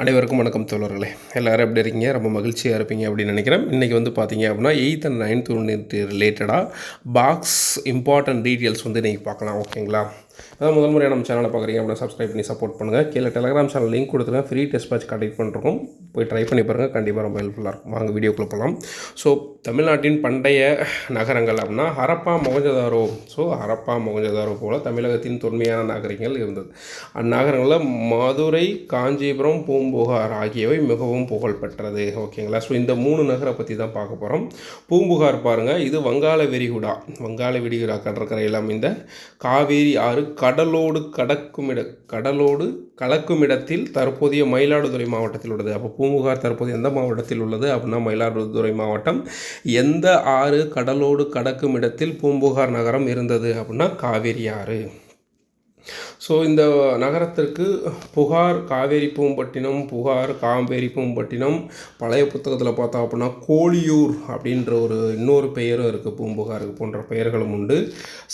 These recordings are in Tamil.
அனைவருக்கும் வணக்கம் தோழர்களே. எல்லோரும் எப்படி இருக்கீங்க? ரொம்ப மகிழ்ச்சியாக இருப்பீங்க அப்படின்னு நினைக்கிறேன். இன்றைக்கி வந்து பார்த்தீங்க அப்படின்னா எயித் அண்ட் நைன்த் யூனிட் ரிலேட்டடாக பாக்ஸ் இம்பார்ட்டன்ட் டீட்டெயில்ஸ் வந்து இன்றைக்கி பார்க்கலாம். ஓகேங்களா அதான் முதல் முறையாக நம்ம சேனலை பார்க்குறீங்க அப்படின்னா சப்ஸ்கிரைப் பண்ணி சப்போர்ட் பண்ணுங்கள் கீழே டெலிகிராம் சேனல் லிங்க் கொடுத்துருக்கேன். ஃப்ரீ டெஸ்ட் பேட்ச் கண்டக்ட் பண்ணிருக்கோம் போய் ட்ரை பண்ணி பாருங்கள் கண்டிப்பாக ரொம்ப ஹெல்ப்ஃபுல்லாக இருக்கும். வாங்க வீடியோக்குள்ளே போகலாம் ஸோ தமிழ்நாட்டின் பண்டைய நகரங்கள் அப்படின்னா ஹரப்பா மொகஞ்சதாரோ. ஸோ ஹரப்பா மொகஞ்சதாரோ போல் தமிழகத்தின் தொன்மையான நகரங்கள் இருந்தது. அந்நகரங்களில் மதுரை காஞ்சிபுரம் பூம்புகார் ஆகியவை மிகவும் புகழ்பெற்றது ஓகேங்களா ஸோ இந்த மூணு நகரை பற்றி தான் பார்க்க போகிறோம் பூம்புகார் பாருங்கள் இது வங்காள விரிகுடா. வங்காள விரிகுடா கடற்கரையில் அமைந்த காவேரி ஆறு கடலோடு கடக்கும் இட கடலோடு கலக்கும் இடத்தில் தற்போதைய மயிலாடுதுறை மாவட்டத்தில் உள்ளது. அப்போ பூம்புகார் தற்போது எந்த மாவட்டத்தில் உள்ளது? அப்படின்னா மயிலாடுதுறை மாவட்டம். எந்த ஆறு கடலோடு கடக்கும் இடத்தில் பூம்புகார் நகரம் இருந்தது? அப்படின்னா காவேரி ஆறு. ஸோ இந்த நகரத்திற்கு புகார் காவேரி பூம்பட்டினம் புகார் காவேரி பூம்பட்டினம் பழைய புத்தகத்தில் பார்த்தோம் அப்படின்னா கோழியூர் அப்படின்ற ஒரு இன்னொரு பெயரும் இருக்குது பூம்புகாருக்கு போன்ற பெயர்களும் உண்டு.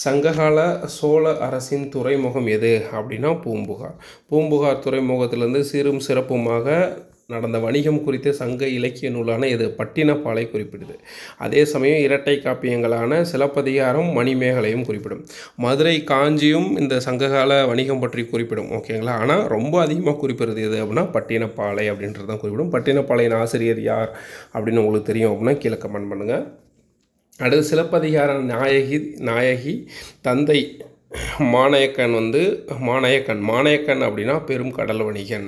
சங்ககால சோழ அரசின் துறைமுகம் எது அப்படின்னா பூம்புகார். பூம்புகார் துறைமுகத்திலேருந்து சிறும் சிறப்புமாக நடந்த வணிகம் குறித்த சங்க இலக்கிய நூலான இது பட்டினப்பாலை குறிப்பிடுது அதே சமயம் இரட்டை காப்பியங்களான சிலப்பதிகாரம் மணிமேகலையும் குறிப்பிடும். மதுரை காஞ்சியும் இந்த சங்ககால வணிகம் பற்றி குறிப்பிடும். ஓகேங்களா ஆனால் ரொம்ப அதிகமாக குறிப்பிடுறது எது அப்படின்னா பட்டினப்பாலை அப்படின்றது தான் குறிப்பிடும். பட்டினப்பாளையின் ஆசிரியர் யார் அப்படின்னு உங்களுக்கு தெரியும் அப்படின்னா கீழே கமெண்ட் பண்ணுங்கள் அடுத்து சிலப்பதிகார நாயகி நாயகி தந்தை மானயக்கன் வந்து மானயக்கன் மானயக்கன் அப்படின்னா பெரும் கடல் வணிகன்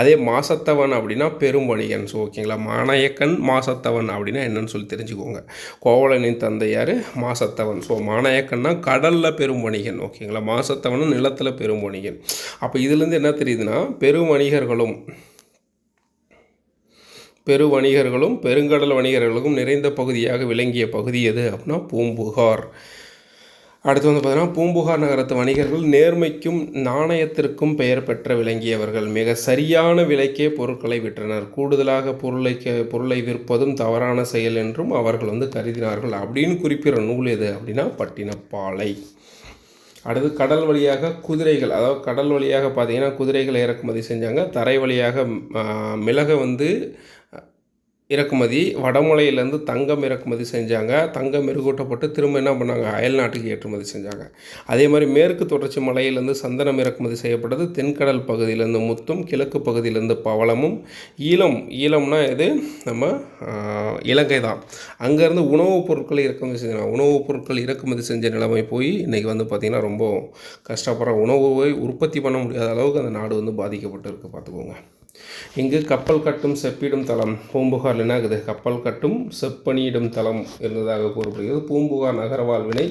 அதே மாசத்தவன் அப்படின்னா பெரும் வணிகன். ஸோ ஓகேங்களா மானயக்கன் மாசத்தவன் அப்படின்னா என்னன்னு சொல்லி தெரிஞ்சுக்கோங்க. கோவலனின் தந்தையார் மாசத்தவன். ஸோ மானயக்கன்னா கடலில் பெரும் வணிகன். ஓகேங்களா மாசத்தவன் நிலத்தில் பெரும் வணிகன். அப்போ இதுலேருந்து என்ன தெரியுதுன்னா பெரும் வணிகர்களும் பெரு வணிகர்களும் பெருங்கடல் வணிகர்களுக்கும் நிறைந்த பகுதியாக விளங்கிய பகுதி எது அப்படின்னா பூம்புகார். அடுத்து வந்து பார்த்தீங்கன்னா பூம்புகார் நகரத்து வணிகர்கள் நேர்மைக்கும் நாணயத்திற்கும் பெயர் பெற்ற விளங்கியவர்கள். மிக சரியான விலைக்கே பொருட்களை விற்றனர். கூடுதலாக பொருளை பொருளை விற்பதும் தவறான செயல் என்றும் அவர்கள் வந்து கருதினார்கள். அப்படின்னு குறிப்பிடுற நூல் எது அப்படின்னா பட்டினப்பாலை. அடுத்து கடல் வழியாக குதிரைகள். அதாவது கடல் வழியாக பார்த்தீங்கன்னா குதிரைகளை இறக்குமதி செஞ்சாங்க. தரை வழியாக மிளகை வந்து இறக்குமதி வடமலையிலேருந்து தங்கம் இறக்குமதி செஞ்சாங்க. தங்கம் மெருகூட்டப்பட்டு திரும்ப என்ன பண்ணாங்க? அயல் நாட்டுக்கு ஏற்றுமதி செஞ்சாங்க. அதே மாதிரி மேற்கு தொடர்ச்சி மலையிலேருந்து சந்தனம் இறக்குமதி செய்யப்பட்டது. தென்கடல் பகுதியிலேருந்து முத்தும் கிழக்கு பகுதியிலேருந்து பவளமும். ஈழம் ஈழம்னா எது நம்ம இலங்கை தான். அங்கேருந்து உணவுப் பொருட்களை இறக்குமதி செஞ்சாங்க உணவுப் பொருட்கள் இறக்குமதி செஞ்ச நிலைமை போய் இன்றைக்கி வந்து பார்த்திங்கன்னா ரொம்ப கஷ்டப்படுற உணவை உற்பத்தி பண்ண முடியாத அளவுக்கு அந்த நாடு வந்து பாதிக்கப்பட்டு இருக்குது பார்த்துக்கோங்க. இங்கு கப்பல் கட்டும் செப்பிடும் தளம் பூம்புகார் என்ன ஆகுது கப்பல் கட்டும் செப்பணியிடும் தளம் இருந்ததாக கூறப்படுகிறது. பூம்புகார் நகர வாழ்வினை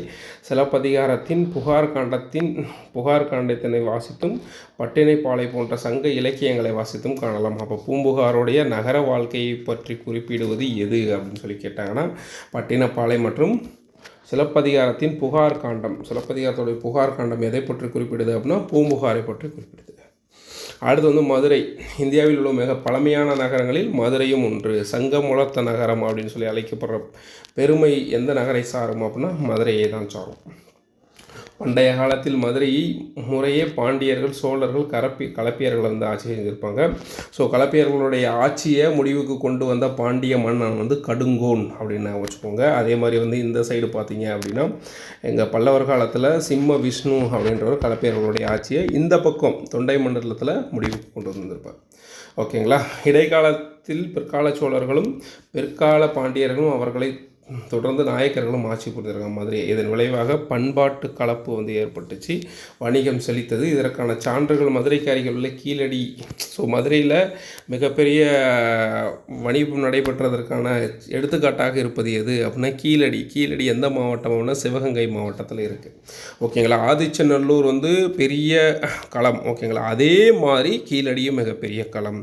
சிலப்பதிகாரத்தின் புகார் காண்டத்தின் புகார் காண்டத்தினை வாசித்தும் பட்டினைப்பாலை போன்ற சங்க இலக்கியங்களை வாசித்தும் காணலாம். அப்போ பூம்புகாருடைய நகர வாழ்க்கையை பற்றி குறிப்பிடுவது எது அப்படின்னு சொல்லி கேட்டாங்கன்னா பட்டினப்பாலை மற்றும் சிலப்பதிகாரத்தின் புகார் காண்டம். சிலப்பதிகாரத்துடைய புகார் காண்டம் எதை பற்றி குறிப்பிடுது அப்படின்னா பூம்புகாரை பற்றி குறிப்பிடுது. அடுத்து வந்து மதுரை. இந்தியாவில் உள்ள மிக பழமையான நகரங்களில் மதுரையும் ஒன்று. சங்கமுலத்த நகரம் அப்படின்னு சொல்லி அழைக்கப்படுற பெருமை எந்த நகரை சாரும் அப்படின்னா மதுரையை தான் சாரும். பண்டைய காலத்தில் மதுரையை முறையே பாண்டியர்கள் சோழர்கள் கரப்பி கலப்பியர்கள் வந்து ஆட்சி செஞ்சுருப்பாங்க. ஸோ கலப்பியர்களுடைய ஆட்சியை முடிவுக்கு கொண்டு வந்த பாண்டிய மன்னன் வந்து கடுங்கோன் அப்படின்னு வச்சுக்கோங்க. அதே மாதிரி வந்து இந்த சைடு பார்த்தீங்க அப்படின்னா எங்கள் பல்லவர் காலத்தில் சிம்ம விஷ்ணு அப்படின்றவர் கலப்பியர்களுடைய ஆட்சியை இந்த பக்கம் தொண்டை மண்டலத்தில் முடிவுக்கு கொண்டு வந்திருப்பார். ஓகேங்களா? இடைக்காலத்தில் பிற்கால சோழர்களும் பிற்கால பாண்டியர்களும் அவர்களை தொடர்ந்து நாயக்கர்களும் ஆட்சி புரிந்திருக்காங்க மதுரை இதன் விளைவாக பண்பாட்டு கலப்பு வந்து ஏற்பட்டுச்சு. வணிகம் செழித்தது. இதற்கான சான்றுகள் மதுரைக்கு உள்ள கீழடி ஸோ மதுரையில் மிகப்பெரிய வணிகம் நடைபெற்றதற்கான எடுத்துக்காட்டாக இருப்பது எது அப்படின்னா கீழடி. கீழடி எந்த மாவட்டம் அப்படின்னா சிவகங்கை மாவட்டத்தில் இருக்குது ஓகேங்களா? ஆதிச்சநல்லூர் வந்து பெரிய களம். ஓகேங்களா? அதே மாதிரி கீழடியும் மிகப்பெரிய களம்.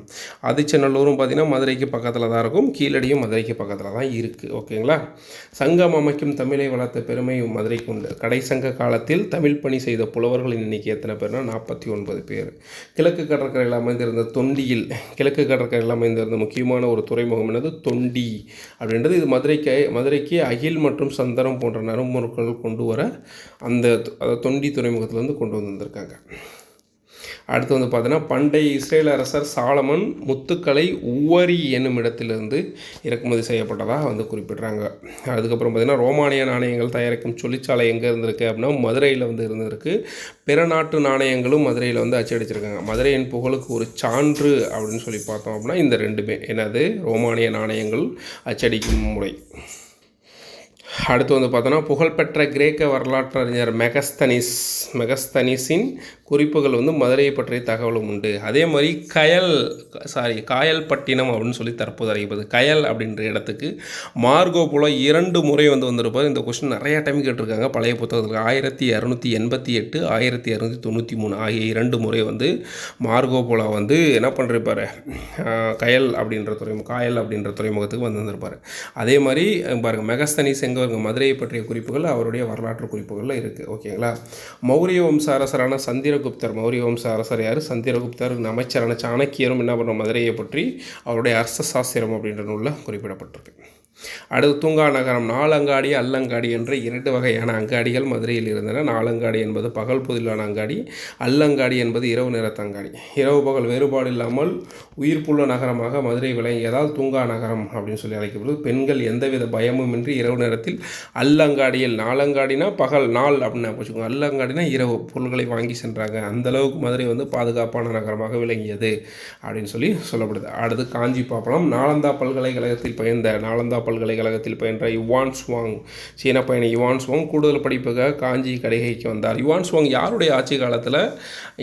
ஆதிச்சநல்லூரும் பார்த்திங்கன்னா மதுரைக்கு பக்கத்தில் தான் இருக்கும். கீழடியும் மதுரைக்கு பக்கத்தில் தான் இருக்குது ஓகேங்களா? சங்கம் அமைக்கும் தமிழை வளர்த்த பெருமை மதுரைக்கு உண்டு. கடை சங்க காலத்தில் தமிழ் பணி செய்த புலவர்களின் எண்ணிக்கை எத்தனை பேர்னா நாற்பத்தி ஒன்பது பேர். கிழக்கு கடற்கரையில் அமைந்திருந்த தொண்டியில் கிழக்கு கடற்கரையில் அமைந்திருந்த முக்கியமான ஒரு துறைமுகம் என்னது? தொண்டி அப்படின்றது இது மதுரைக்கு மதுரைக்கு அகில் மற்றும் சந்தனம் போன்ற நரம்பொருட்கள் கொண்டு வர அந்த தொண்டி துறைமுகத்தில் வந்து கொண்டு வந்திருக்காங்க அடுத்து வந்து பார்த்தீங்கன்னா பண்டைய இஸ்ரேல் அரசர் சாலமன் முத்துக்களை உவரி என்னும் இடத்திலிருந்து இறக்குமதி செய்யப்பட்டதாக வந்து குறிப்பிட்றாங்க. அதுக்கப்புறம் பார்த்திங்கன்னா ரோமானிய நாணயங்கள் தயாரிக்கும் தொழிற்சாலை எங்கே இருந்திருக்கு அப்படின்னா மதுரையில் வந்து இருந்திருக்கு. பிற நாட்டு நாணயங்களும் மதுரையில் வந்து அச்சடிச்சிருக்காங்க மதுரையின் புகழுக்கு ஒரு சான்று அப்படின்னு சொல்லி பார்த்தோம் அப்படின்னா இந்த ரெண்டுமே. என்னது? ரோமானிய நாணயங்கள் அச்சடிக்கும் முறை. அடுத்து வந்து பார்த்தோன்னா புகழ்பெற்ற கிரேக்க வரலாற்றறிஞர் மெகஸ்தனிஸ் மெகஸ்தனிஸின் குறிப்புகள் வந்து மதுரையை பற்றிய தகவலும் உண்டு. அதே மாதிரி கயல் சாரி காயல்பட்டினம் அப்படின்னு சொல்லி தற்போது அறியப்படுது. கயல் அப்படின்ற இடத்துக்கு மார்கோ போல இரண்டு முறை வந்து வந்திருப்பார். இந்த கொஸ்டின் நிறையா டைம் கேட்டிருக்காங்க. பழைய புத்தகத்தில் ஆயிரத்தி இரநூத்தி எண்பத்தி எட்டு ஆயிரத்தி இரநூத்தி தொண்ணூற்றி மூணு ஆகிய இரண்டு முறை வந்து மார்கோ போலா வந்து என்ன பண்ணிருப்பார்? கயல் அப்படின்ற துறைமுகம் காயல் அப்படின்ற துறைமுகத்துக்கு வந்து வந்திருப்பார் அதே மாதிரி பாருங்கள் மெகஸ்தனிஸ் எங்கே வருங்க மதுரையை பற்றிய குறிப்புகள் அவருடைய வரலாற்று குறிப்புகளில் இருக்குது ஓகேங்களா? மௌரிய வம்ச அரசரான சந்திரகுப்தர். மௌரிய வம்ச அரசர் யார்? சந்திரகுப்தர். அமைச்சரான சாணக்கியரும் என்ன பண்ணுற மதுரையை பற்றி அவருடைய அரச சாஸ்திரம் அப்படின்ற நூலில் குறிப்பிடப்பட்டிருக்கு. அடுத்து தூங்கா நகரம் நாலங்காடி அல்லங்காடி என்ற இரண்டு வகையான அங்காடிகள் மதுரையில் இருந்தன. நாலங்காடி என்பது பகல் பொதிலான அங்காடி அல்லங்காடி என்பது இரவு நேரத்து அங்காடி. இரவு பகல் வேறுபாடு இல்லாமல் உயிர்ப்புள்ள நகரமாக மதுரை விளங்கியதால் தூங்கா நகரம் அப்படின்னு சொல்லி அழைக்கப்படுது. பெண்கள் எந்தவித பயமும் இன்றி இரவு நேரத்தில் அல்லங்காடியில் நாலங்காடினா பகல் நாள் அப்படின்னு வச்சுக்கோங்க. அல்லங்காடினா இரவு பொருள்களை வாங்கி சென்றாங்க. அந்தளவுக்கு மதுரை வந்து பாதுகாப்பான நகரமாக விளங்கியது அப்படின்னு சொல்லி சொல்லப்படுது. அடுத்து காஞ்சி பாப்பனம் நாலந்தா பல்கலைக்கழகத்தில் பயந்த நாலந்தா பல்கலைக்கழகத்தில் பயின்ற யுவான் ஸ்வாங் சீன பயணி யுவான் ஸ்வாங் கூடுதல் படிப்புக்காக காஞ்சி கடிகைக்கு வந்தார். யுவான் ஸ்வாங் யாருடைய ஆட்சி காலத்தில்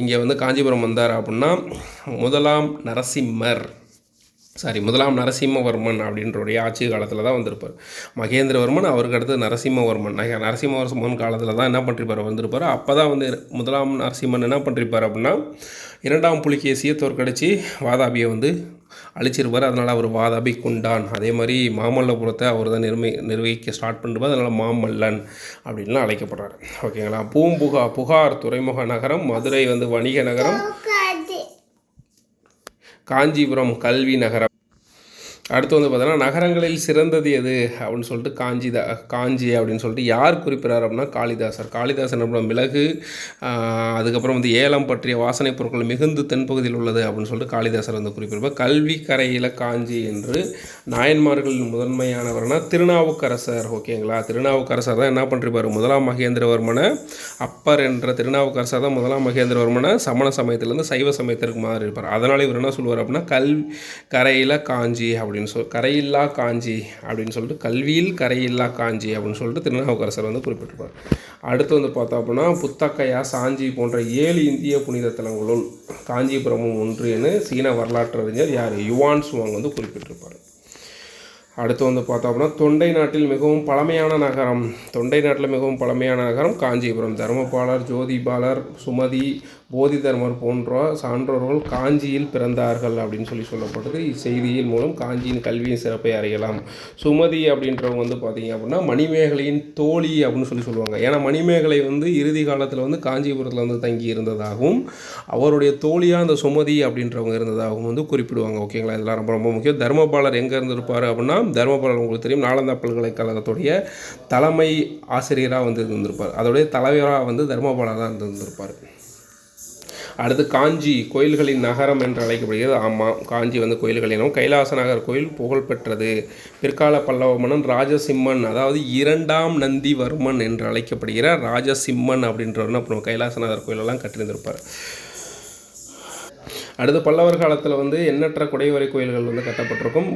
இங்கே வந்து காஞ்சிபுரம் வந்தார் அப்படின்னா முதலாம் நரசிம்மர். சாரி முதலாம் நரசிம்மவர்மன் அப்படின்றவருடைய ஆட்சி காலத்தில் தான் வந்திருப்பார். மகேந்திரவர்மன் அவருக்கு அடுத்து நரசிம்மவர்மன். நரசிம்மவர்மன் காலத்தில் தான் என்ன பண்ணிருப்பார் வந்திருப்பார். அப்போ தான் வந்து முதலாம் நரசிம்மன் என்ன பண்ணிருப்பார் அப்படின்னா இரண்டாம் புலிகேசியை தோற்கடித்து வாதாபியை வந்து அழிச்சிருப்பார். அதனால் அவர் வாதாபி குண்டான். அதே மாதிரி மாமல்லபுரத்தை அவர் தான் நிர்மி நிர்வகிக்க ஸ்டார்ட் பண்ணிருப்பார் அதனால் மாமல்லன் அப்படின்லாம் அழைக்கப்படுறாரு. ஓகேங்களா? பூம்புகா புகார் துறைமுக நகரம் மதுரை வந்து வணிக நகரம் காஞ்சிபுரம் கல்வி நகரம். அடுத்து வந்து பார்த்தோன்னா நகரங்களில் சிறந்தது எது? அப்படின்னு சொல்லிட்டு காஞ்சிதா காஞ்சி அப்படின்னு சொல்லிட்டு யார் குறிப்பிட்றார் அப்படின்னா காளிதாசர். காளிதாசர் அப்படின்னா மிளகு அதுக்கப்புறம் வந்து ஏலம் பற்றிய வாசனை பொருட்கள் மிகுந்து தென்பகுதியில் உள்ளது அப்படின்னு சொல்லிட்டு காளிதாசர் வந்து குறிப்பிடுவார். கல்வி கரையில் காஞ்சி என்று நாயன்மார்களின் முதன்மையானவர்னா திருநாவுக்கரசர் ஓகேங்களா? திருநாவுக்கரசர் தான் என்ன பண்ணிருப்பார்? முதலாம் மகேந்திரவர்மனை அப்பர் என்ற திருநாவுக்கரசர் தான் முதலாம் மகேந்திரவர்மனை சமண சமயத்திலேருந்து சைவ சமயத்திற்கு மாறி இருப்பார் அதனால் இவர் என்ன சொல்லுவார் அப்படின்னா கல்வி கரையில் காஞ்சி அப்படின்னு அப்படின்னு சொல் கரையில்லா காஞ்சி அப்படின்னு சொல்லிட்டு கல்வியில் கரையில்லா காஞ்சி அப்படின்னு சொல்லிட்டு திருநாவுக்கரசர் வந்து குறிப்பிட்டிருப்பார். அடுத்து வந்து பார்த்தோம் அப்படின்னா புத்தக்கையா சாஞ்சி போன்ற ஏழு இந்திய புனித தலங்களுள் காஞ்சிபுரமும் ஒன்று சீன வரலாற்று அறிஞர் யார்? யுவான் சுவாங் வந்து குறிப்பிட்டிருப்பார். அடுத்து வந்து பார்த்தோம் அப்படின்னா தொண்டை நாட்டில் மிகவும் பழமையான நகரம் தொண்டை நாட்டில் மிகவும் பழமையான நகரம் காஞ்சிபுரம். தர்மபாலர் ஜோதிபாலர் சுமதி போதி தர்மர் போன்ற சான்றோர்கள் காஞ்சியில் பிறந்தார்கள் அப்படின்னு சொல்லி சொல்லப்படுது இச்செய்தியின் மூலம் காஞ்சியின் கல்வியின் சிறப்பை அறியலாம். சுமதி அப்படின்றவங்க வந்து பார்த்தீங்க அப்படின்னா மணிமேகலையின் தோழி அப்படின்னு சொல்லி சொல்லுவாங்க. ஏன்னா மணிமேகலை வந்து இறுதி காலத்தில் வந்து காஞ்சிபுரத்தில் வந்து தங்கி இருந்ததாகவும் அவருடைய தோழியாக அந்த சுமதி அப்படின்றவங்க இருந்ததாகவும் வந்து குறிப்பிடுவாங்க. ஓகேங்களா? இதெல்லாம் ரொம்ப ரொம்ப முக்கியம். தர்மபாலர் எங்கே இருந்திருப்பார் அப்படின்னா தர்மபாலர் உங்களுக்கு தெரியும் நாலந்தா பல்கலைக்கழகத்துடைய தலைமை ஆசிரியராக வந்து இருந்திருப்பார் அதோடைய தலைவராக வந்து தர்மபாலர் தான் இருந்திருப்பார் அடுத்து காஞ்சி கோயில்களின் நகரம் என்று அழைக்கப்படுகிறது. ஆமாம் காஞ்சி வந்து கோயில்களினும் கைலாசநகர் கோயில் புகழ்பெற்றது பிற்கால பல்லவ மன்னன் ராஜசிம்மன் அதாவது இரண்டாம் நந்திவர்மன் என்று அழைக்கப்படுகிற ராஜசிம்மன் அப்படின்றவர் அப்புறம் கைலாசநாதர் நகர் கோயிலெல்லாம் கட்டியிருந்திருப்பார். அடுத்து பல்லவர் காலத்தில் வந்து எண்ணற்ற குடைவரை கோயில்கள் வந்து கட்டப்பட்டிருக்கும்.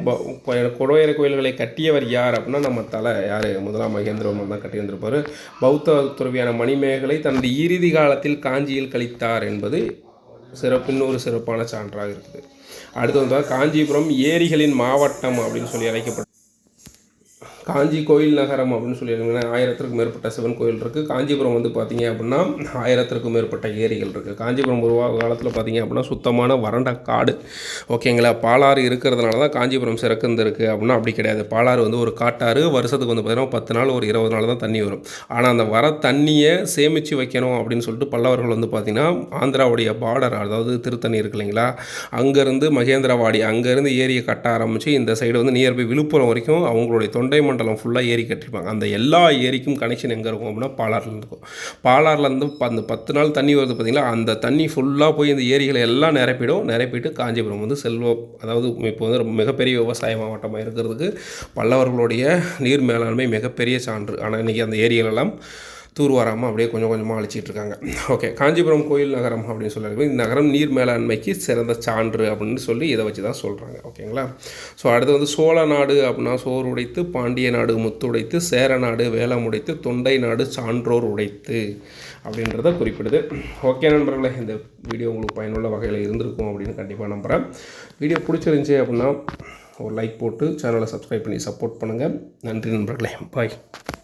குடைவரை கோயில்களை கட்டியவர் யார் அப்படின்னா நம்ம தலை யார்? முதலாம் மகேந்திரவர்மன் தான் கட்டியிருந்திருப்பார் பௌத்த துறவியான மணிமேகலை தனது இறுதி காலத்தில் காஞ்சியில் கழித்தார் என்பது சிறப்பின் ஒரு சிறப்பான சான்றாக இருக்குது. அடுத்து வந்து காஞ்சிபுரம் ஏரிகளின் மாவட்டம் அப்படின்னு சொல்லி அழைக்கப்பட்டது காஞ்சி கோயில் நகரம் அப்படின்னு சொல்லியிருக்காங்க ஆயிரத்திற்கும் மேற்பட்ட சிவன் கோயில் இருக்குது காஞ்சிபுரம் வந்து பார்த்திங்க அப்படின்னா ஆயிரத்திற்கும் மேற்பட்ட ஏரிகள் இருக்குது காஞ்சிபுரம் உருவாக காலத்தில் பார்த்தீங்க அப்படின்னா சுத்தமான வறண்ட காடு. ஓகேங்களா பாலாறு இருக்கிறதுனால தான் காஞ்சிபுரம் சிறக்குந்திருக்கு அப்படின்னா அப்படி கிடையாது. பாலாறு வந்து ஒரு காட்டாறு. வருஷத்துக்கு வந்து பார்த்திங்கன்னா பத்து நாள் ஒரு இருபது நாள் தான் தண்ணி வரும். ஆனால் அந்த வர தண்ணியை சேமித்து வைக்கணும் அப்படின்னு சொல்லிட்டு பல்லவர்கள் வந்து பார்த்திங்கன்னா ஆந்திராவுடைய பார்டர் அதாவது திருத்தணி இருக்கு இல்லைங்களா? அங்கேருந்து மகேந்திரவாடி அங்கேருந்து ஏரியை கட்ட ஆரம்பித்து இந்த சைடு வந்து நியர்பை விழுப்புரம் வரைக்கும் அவங்களுடைய தொண்டை மண்டலம் மண்டலம் ஃபுல்லாக ஏரி கட்டியிருப்பாங்க. அந்த எல்லா ஏரிக்கும் கனெக்ஷன் எங்கே இருக்கும் அப்படின்னா பாலாறில் இருக்கும். பாலாறுலேருந்து அந்த பத்து நாள் தண்ணி வருது பார்த்திங்களா அந்த தண்ணி ஃபுல்லாக போய் இந்த ஏரிகளை எல்லாம் நிரப்பிடும். நிரப்பிட்டு காஞ்சிபுரம் வந்து செல்வம் அதாவது இப்போ வந்து ரொம்ப மிகப்பெரிய விவசாய மாவட்டமாக இருக்கிறதுக்கு பல்லவர்களுடைய நீர் மேலாண்மை மிகப்பெரிய சான்று. ஆனால் இன்றைக்கி அந்த ஏரிகளெல்லாம் தூர்வாராமல் அப்படியே கொஞ்சம் கொஞ்சமாக அழிச்சிட்டு இருக்காங்க. ஓகே காஞ்சிபுரம் கோயில் நகரம் அப்படின்னு சொல்லியிருக்கோம் இந்த நகரம் நீர் மேலாண்மைக்கு சிறந்த சான்று அப்படின்னு சொல்லி இதை வச்சு தான் சொல்கிறாங்க ஓகேங்களா ஸோ அடுத்து வந்து சோழ நாடு அப்படின்னா சோர் உடைத்து பாண்டிய நாடு முத்து உடைத்து சேர நாடு வேலம் உடைத்து தொண்டை நாடு சான்றோர் உடைத்து அப்படின்றத குறிப்பிடுது. ஓகே நண்பர்களே இந்த வீடியோ உங்களுக்கு பயனுள்ள வகையில் இருந்திருக்கும் அப்படின்னு கண்டிப்பாக நம்புகிறேன் வீடியோ பிடிச்சிருந்துச்சி அப்படின்னா ஒரு லைக் போட்டு சேனலை சப்ஸ்கிரைப் பண்ணி சப்போர்ட் பண்ணுங்கள் நன்றி நண்பர்களே. பாய்